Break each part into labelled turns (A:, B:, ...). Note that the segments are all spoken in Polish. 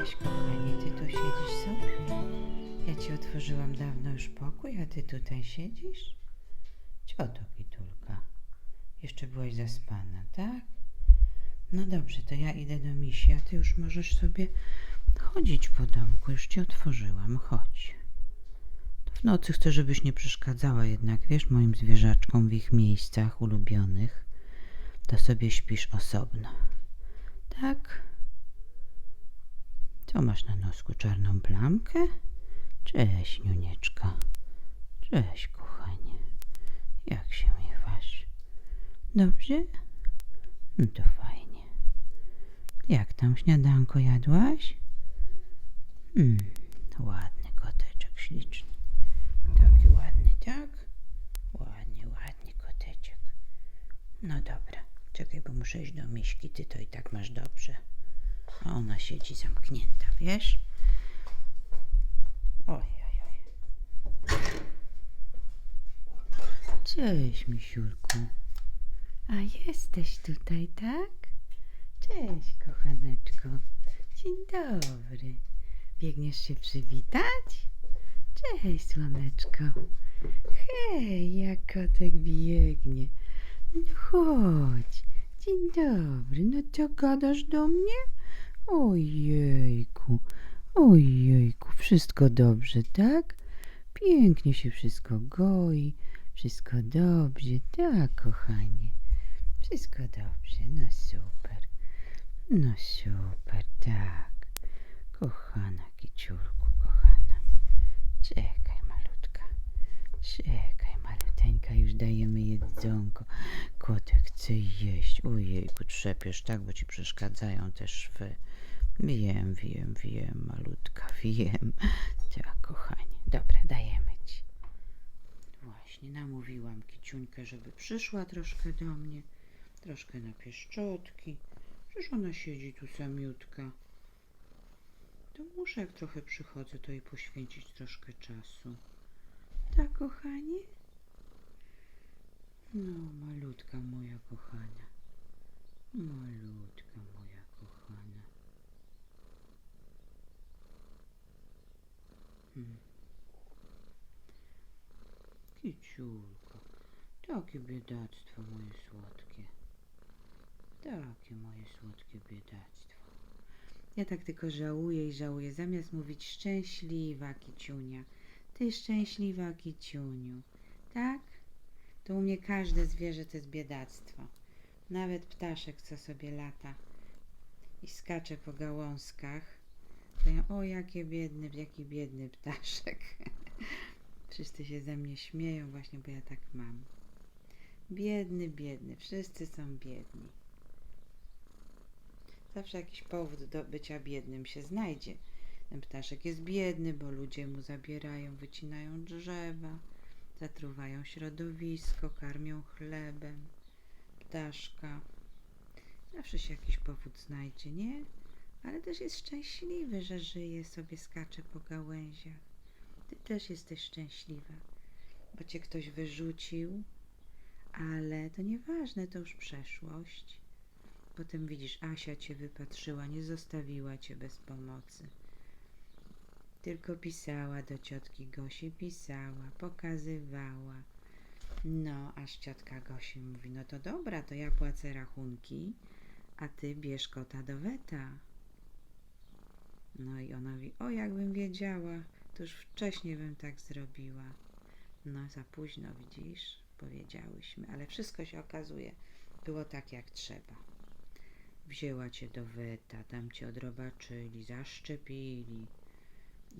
A: Cześć, kochanie, ty tu siedzisz sobie? Ja ci otworzyłam dawno już pokój, a ty tutaj siedzisz? Co to, Kitulka? Jeszcze byłaś zaspana, tak? No dobrze, to ja idę do misi, a ty już możesz sobie chodzić po domku. Już ci otworzyłam, chodź. W nocy chcę, żebyś nie przeszkadzała jednak, wiesz, moim zwierzaczkom w ich miejscach ulubionych. To sobie śpisz osobno. Tak? Co masz na nosku? Czarną plamkę? Cześć, niunieczka. Cześć, kochanie. Jak się miewasz? Dobrze? No to fajnie. Jak tam śniadanko jadłaś? Hmm, ładny koteczek, śliczny. Taki ładny, tak? Ładnie, ładnie koteczek. No dobra, czekaj, bo muszę iść do Miśki, ty to i tak masz dobrze. A ona siedzi zamknięta, wiesz? Oj, oj, oj. Cześć, misiulku. A jesteś tutaj, tak? Cześć, kochaneczko. Dzień dobry. Biegniesz się przywitać? Cześć, słoneczko. Hej, jak kotek biegnie. No chodź. Dzień dobry. No co gadasz do mnie? Ojejku, ojejku, wszystko dobrze, tak? Pięknie się wszystko goi, wszystko dobrze, tak, kochanie. Wszystko dobrze, no super, no super, tak. Kochana kiciurku, kochana. Czekaj, malutka, czekaj, maluteńka, już dajemy jedzonko. Chce jeść. Ojejku, trzepiesz tak, bo ci przeszkadzają te szwy. Wiem, wiem, wiem, malutka, wiem. Tak, kochanie. Dobra, dajemy ci. Właśnie, namówiłam kiciuńkę, żeby przyszła troszkę do mnie. Troszkę na pieszczotki. Przecież ona siedzi tu samiutka. To muszę, jak trochę przychodzę, to jej poświęcić troszkę czasu. Tak, kochanie? No, malutka moja kochana. Malutka moja kochana. Hmm. Kiciulko, takie biedactwo moje słodkie. Takie moje słodkie biedactwo. Ja tak tylko żałuję i żałuję. Zamiast mówić szczęśliwa kiciunia, ty szczęśliwa kiciuniu, tak? To u mnie każde zwierzę to jest biedactwo. Nawet ptaszek, co sobie lata i skacze po gałązkach. To ja, o, jakie biedny, jaki biedny ptaszek. Wszyscy się ze mnie śmieją właśnie, bo ja tak mam. Biedny, biedny. Wszyscy są biedni. Zawsze jakiś powód do bycia biednym się znajdzie. Ten ptaszek jest biedny, bo ludzie mu zabierają, wycinają drzewa, zatruwają środowisko, karmią chlebem ptaszka. Zawsze się jakiś powód znajdzie, nie? Ale też jest szczęśliwy, że żyje sobie, skacze po gałęziach. Ty też jesteś szczęśliwa, bo cię ktoś wyrzucił, ale to nieważne, to już przeszłość. Potem widzisz, Asia cię wypatrzyła, nie zostawiła cię bez pomocy. Tylko pisała do ciotki Gosi, pisała, pokazywała. No, aż ciotka Gosi mówi, no to dobra, to ja płacę rachunki, a ty bierz kota do weta. No i ona mówi, o jakbym wiedziała, to już wcześniej bym tak zrobiła. No za późno, widzisz, powiedziałyśmy, ale wszystko się okazuje, było tak jak trzeba. Wzięła cię do weta, tam cię odrobaczyli, zaszczepili,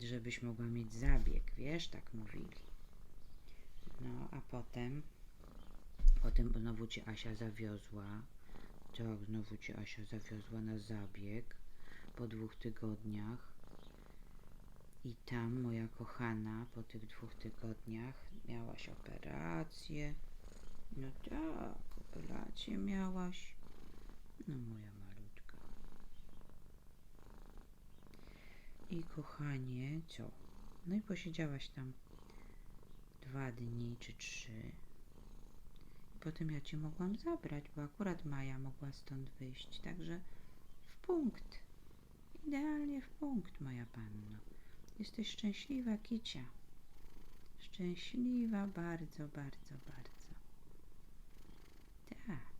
A: żebyś mogła mieć zabieg, wiesz, tak mówili. No, a potem, potem znowu cię Asia zawiozła, tak, znowu cię Asia zawiozła na zabieg po dwóch tygodniach. I tam moja kochana po tych dwóch tygodniach miałaś operację. No tak, operację miałaś. No moja malutka. I kochanie, co? No i posiedziałaś tam dwa dni czy trzy. Potem ja cię mogłam zabrać, bo akurat Maja mogła stąd wyjść, także w punkt. Idealnie w punkt, moja panno. Jesteś szczęśliwa, Kicia. Szczęśliwa bardzo, bardzo, bardzo. Tak.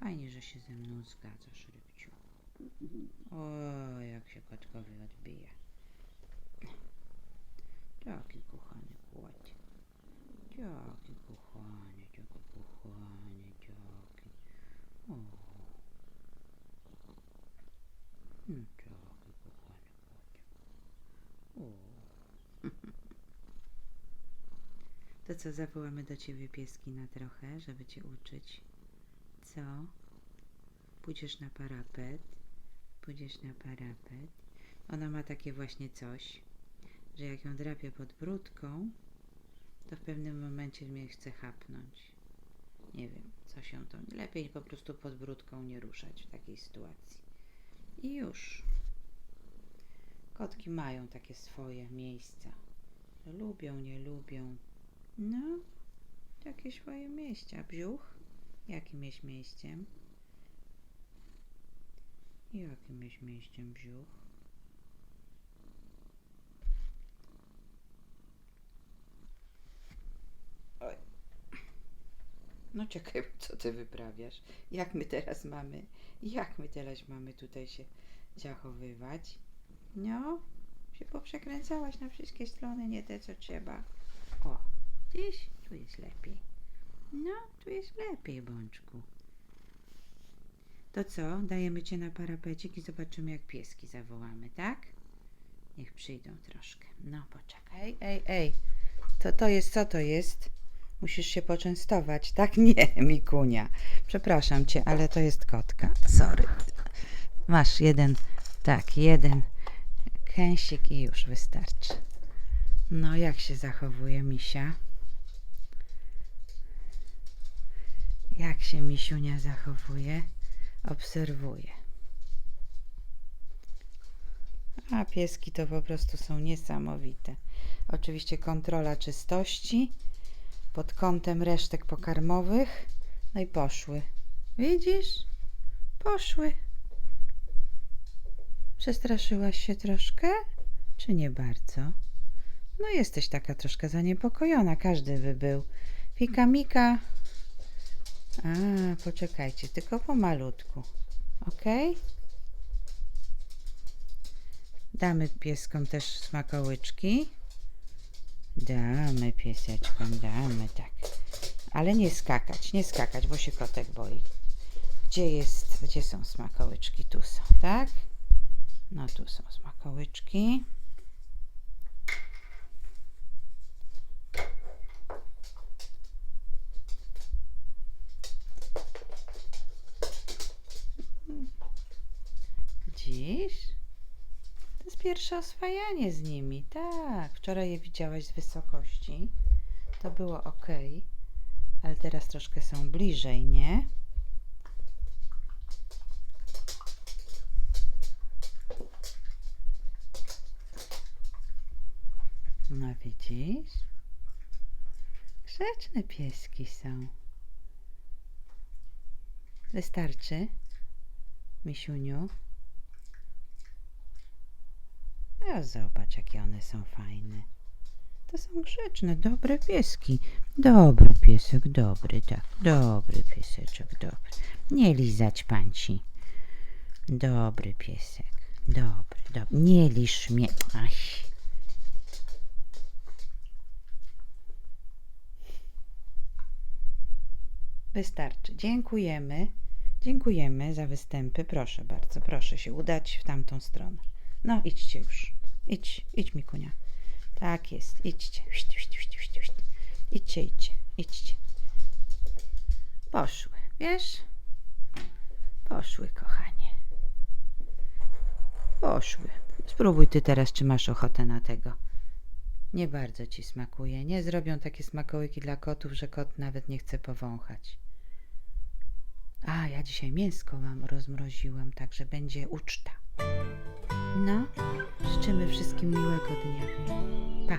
A: Fajnie, że się ze mną zgadzasz, Rybciu. O, jak się kotkowi odbija. Taki kochany kład. Jaki kochany, jaki kochany, jaki. O. Jaki kochany. O. To co, zawołamy do ciebie pieski na trochę, żeby cię uczyć? Co? Pójdziesz na parapet? Pójdziesz na parapet? Ona ma takie właśnie coś, że jak ją drapie pod brudką, to w pewnym momencie mnie chce chapnąć. Nie wiem, co się to... Lepiej po prostu pod brudką nie ruszać w takiej sytuacji. I już. Kotki mają takie swoje miejsca. Lubią, nie lubią. No, takie swoje miejsca. Brzuch? Jakim jest miejscem? Jakim jest miejscem brzuch? Oj. No czekaj, co ty wyprawiasz? Jak my teraz mamy, jak my teraz mamy tutaj się zachowywać? No, się poprzekręcałaś na wszystkie strony, nie te co trzeba. O, dziś tu jest lepiej. No, tu jest lepiej, bączku. To co, dajemy cię na parapecik i zobaczymy, jak pieski zawołamy, tak? Niech przyjdą troszkę. No, poczekaj. Ej, ej, to to jest, co to jest? Musisz się poczęstować, tak? Nie, Mikunia. Przepraszam cię, ale to jest kotka. Sorry. Masz jeden, tak, jeden kęsik i już wystarczy. No, jak się zachowuje misia? Jak się misiunia zachowuje? Obserwuję. A pieski to po prostu są niesamowite. Oczywiście kontrola czystości pod kątem resztek pokarmowych. No i poszły. Widzisz? Poszły. Przestraszyłaś się troszkę? Czy nie bardzo? No jesteś taka troszkę zaniepokojona. Każdy by był. Pika Mika. A, poczekajcie, tylko pomalutku. Ok? Damy pieskom też smakołyczki. Damy pieseczkom, damy tak. Ale nie skakać, nie skakać, bo się kotek boi. Gdzie jest, gdzie są smakołyczki? Tu są, tak? No tu są smakołyczki. Dziś? To jest pierwsze oswajanie z nimi. Tak, wczoraj je widziałaś z wysokości. To było ok, ale teraz troszkę są bliżej, nie? No widzisz? Grzeczne pieski są. Wystarczy, misiuniu? Zobacz, jakie one są fajne. To są grzeczne, dobre pieski. Dobry piesek, dobry, tak. Dobry pieseczek, dobry. Nie lizać panci. Dobry piesek, dobry, dobry. Nie lisz mnie. Wystarczy. Dziękujemy. Dziękujemy za występy. Proszę bardzo, proszę się udać w tamtą stronę. No, idźcie już. Idź, idź, Mikunia. Tak jest, idźcie. Idźcie, idźcie, idźcie. Poszły, wiesz? Poszły, kochanie. Poszły. Spróbuj ty teraz, czy masz ochotę na tego. Nie bardzo ci smakuje. Nie zrobią takie smakołyki dla kotów, że kot nawet nie chce powąchać. A, ja dzisiaj mięsko wam rozmroziłam, także będzie uczta. No, życzymy wszystkim miłego dnia. Pa.